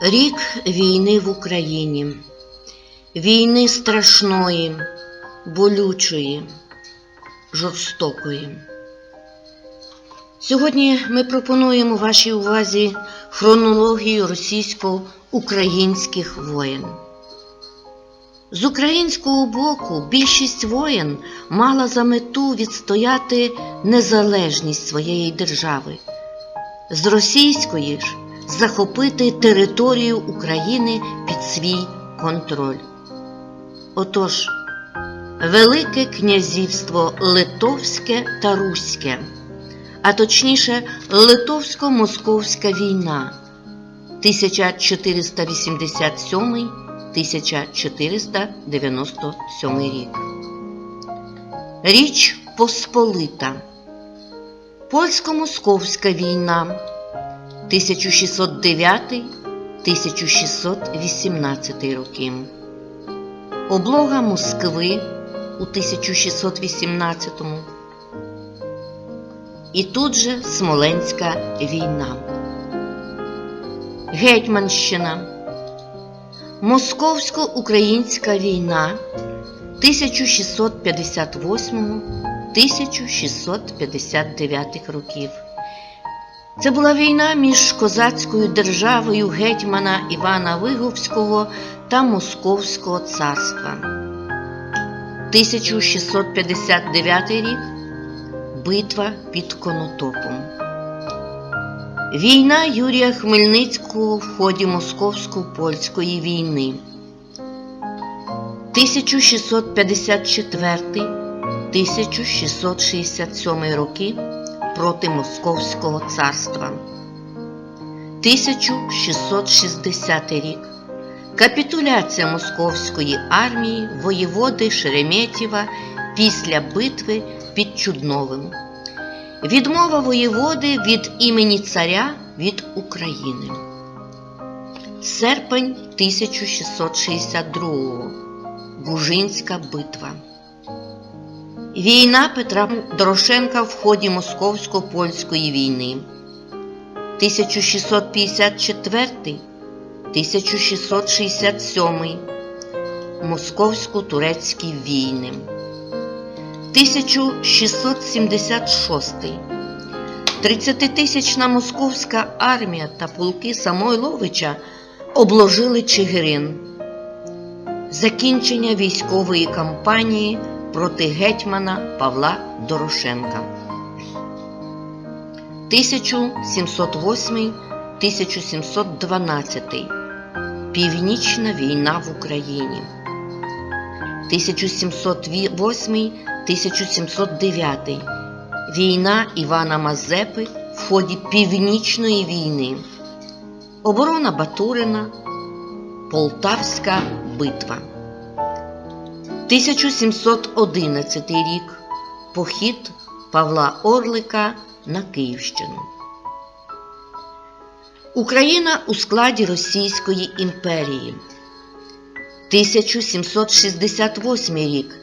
Рік війни в Україні, війни страшної, болючої, жорстокої. Сьогодні ми пропонуємо вашій увазі хронологію російсько-українських воєн. З українського боку більшість воєн мала за мету відстояти незалежність своєї держави, з російської ж захопити територію України під свій контроль. Отож, Велике князівство Литовське та Руське, а точніше Литовсько-Московська війна 1487-1497 рік. Річ Посполита. Польсько-Московська війна 1609-1618 роки. Облога Москви у 1618 і тут же Смоленська війна. Гетьманщина. Московсько-українська війна 1658-1659 років. Це була війна між козацькою державою гетьмана Івана Виговського та Московського царства. 1659 рік Битва під Конотопом. Війна Юрія Хмельницького в ході Московсько-Польської війни. 1654-1667 роки проти Московського царства. 1660 рік. Капітуляція московської армії воєводи Шереметєва після битви під Чудновим. Відмова воєводи від імені царя від України. Серпень 1662. Бужинська битва. Війна Петра Дорошенка в ході Московсько-Польської війни. 1654 1667 Московсько-турецькі війни. 1676 30-тисячна московська армія та полки Самойловича обложили Чигирин. Закінчення військової кампанії проти гетьмана Павла Дорошенка. 1708-1712 Північна війна в Україні. 1708-1709 Війна Івана Мазепи в ході Північної війни. Оборона Батурина. Полтавська битва. 1711 рік. Похід Павла Орлика на Київщину. Україна у складі Російської імперії. 1768 рік.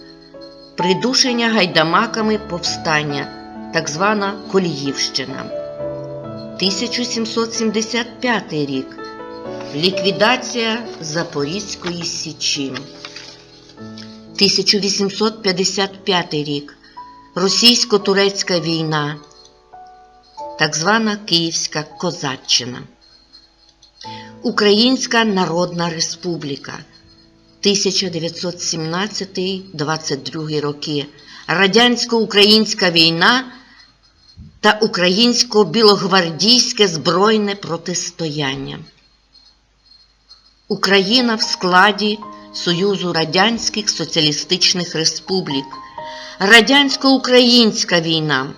Придушення гайдамаками повстання, так звана Коліївщина. 1775 рік. Ліквідація Запорізької Січі. 1855 рік. Російсько-турецька війна, так звана Київська Козаччина. Українська Народна Республіка 1917-22 роки. Радянсько-українська війна та українсько-білогвардійське збройне протистояння. Україна в складі Союзу Радянських Соціалістичних Республік. Радянсько-українська війна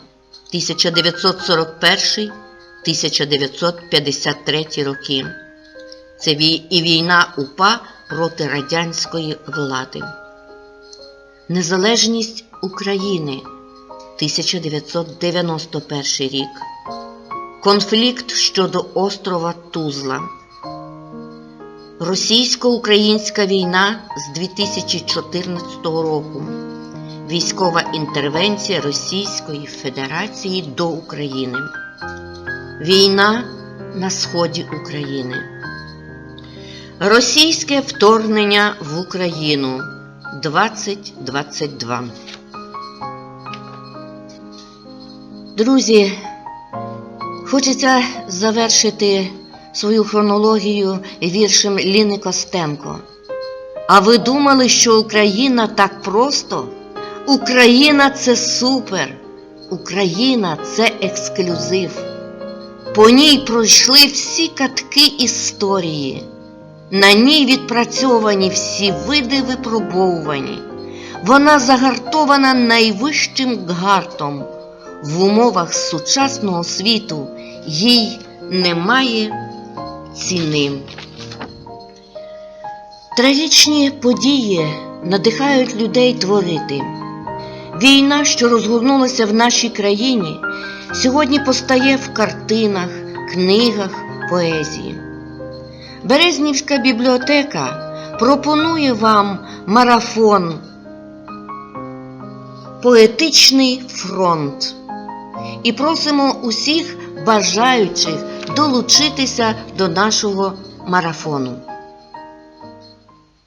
1941-1953 роки. Це і війна УПА проти радянської влади. Незалежність України 1991 рік. Конфлікт щодо острова Тузла. Російсько-українська війна з 2014 року. Військова інтервенція Російської Федерації до України. Війна на сході України. Російське вторгнення в Україну 2022. Друзі, хочеться завершити свою хронологію віршем Ліни Костенко. А ви думали, що Україна так просто? Україна це супер! Україна це ексклюзив. По ній пройшли всі катки історії. На ній відпрацьовані всі види випробовувані. Вона загартована найвищим гартом. В умовах сучасного світу їй немає ціни. Трагічні події надихають людей творити. Війна, що розгорнулася в нашій країні, сьогодні постає в картинах, книгах, поезії. Березнівська бібліотека пропонує вам марафон Поетичний фронт і просимо усіх бажаючих долучитися до нашого марафону.